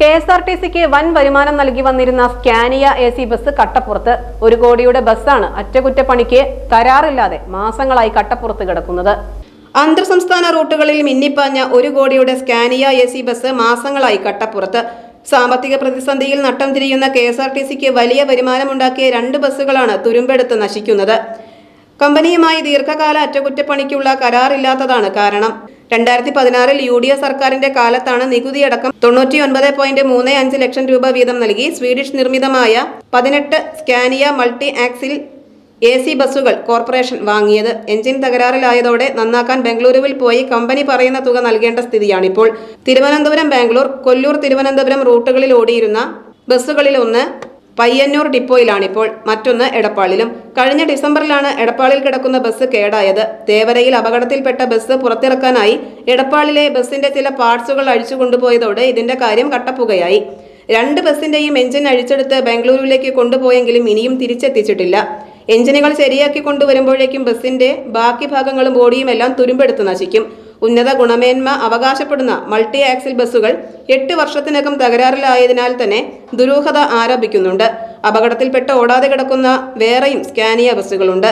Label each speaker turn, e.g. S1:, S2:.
S1: K S R T സിക്ക് വൻ വരുമാനം നൽകി വന്നിരുന്ന സ്കാനിയ എ സി ബസ് കട്ടപ്പുറത്ത് ഒരു കോടിയുടെ ബസ്സാണ് അറ്റകുറ്റപ്പണിക്ക് കരാറില്ലാതെ മാസങ്ങളായി കട്ടപ്പുറത്ത് കിടക്കുന്നത്. അന്തർ സംസ്ഥാന റൂട്ടുകളിൽ മിന്നിപ്പാഞ്ഞ ഒരു കോടിയുടെ സ്കാനിയ എ സി ബസ് മാസങ്ങളായി കട്ടപ്പുറത്ത്. സാമ്പത്തിക പ്രതിസന്ധിയിൽ നട്ടം തിരിയുന്ന കെ എസ് ആർ ടി സിക്ക് വലിയ വരുമാനമുണ്ടാക്കിയ രണ്ട് ബസ്സുകളാണ് തുരുമ്പെടുത്ത് നശിക്കുന്നത്. കമ്പനിയുമായി ദീർഘകാല അറ്റകുറ്റപ്പണിക്കുള്ള കരാറില്ലാത്തതാണ് കാരണം. രണ്ടായിരത്തി പതിനാറിൽ യു ഡി എഫ് സർക്കാരിന്റെ കാലത്താണ് നികുതിയടക്കം തൊണ്ണൂറ്റി ഒൻപത് പോയിന്റ് മൂന്ന് അഞ്ച് ലക്ഷം രൂപ വീതം നൽകി. സ്വീഡിഷ് നിർമ്മിതമായ പതിനെട്ട് Scania multi axle A C ബസ്സുകൾ കോർപ്പറേഷൻ വാങ്ങിയത്. എഞ്ചിൻ തകരാറിലായതോടെ നന്നാക്കാൻ ബംഗളൂരുവിൽ പോയി കമ്പനി പറയുന്ന തുക നൽകേണ്ട സ്ഥിതിയാണിപ്പോൾ. തിരുവനന്തപുരം ബാംഗ്ലൂർ കൊല്ലൂർ തിരുവനന്തപുരം റൂട്ടുകളിൽ ഓടിയിരുന്ന ബസ്സുകളിൽ ഒന്ന് പയ്യന്നൂർ ഡിപ്പോയിലാണിപ്പോൾ മറ്റൊന്ന് എടപ്പാളിലും. കഴിഞ്ഞ ഡിസംബറിലാണ് എടപ്പാളിൽ കിടക്കുന്ന ബസ് കേടായത്. തേവരയിൽ അപകടത്തിൽപ്പെട്ട ബസ് പുറത്തിറക്കാനായി എടപ്പാളിലെ ബസിന്റെ ചില പാർട്സുകൾ അഴിച്ചു കൊണ്ടുപോയതോടെ ഇതിന്റെ കാര്യം കട്ടപ്പുകയായി. രണ്ട് ബസിന്റെയും എഞ്ചിൻ അഴിച്ചെടുത്ത് ബാംഗ്ലൂരിലേക്ക് കൊണ്ടുപോയെങ്കിലും ഇനിയും തിരിച്ചെത്തിച്ചിട്ടില്ല. എഞ്ചിനുകൾ ശരിയാക്കി കൊണ്ടുവരുമ്പോഴേക്കും ബസിന്റെ ബാക്കി ഭാഗങ്ങളും ബോഡിയും എല്ലാം തുരുമ്പെടുത്ത് നശിക്കും. ഉന്നത ഗുണമേന്മ അവകാശപ്പെടുന്ന മൾട്ടി ആക്സിൽ ബസ്സുകൾ എട്ട് വർഷത്തിനകം തകരാറിലായതിനാൽ തന്നെ ദുരൂഹത ആരോപിക്കുന്നുണ്ട് അപകടത്തിൽപ്പെട്ട് ഓടാതെ കിടക്കുന്ന വേറെയും സ്കാനിയ ബസ്സുകളുണ്ട്.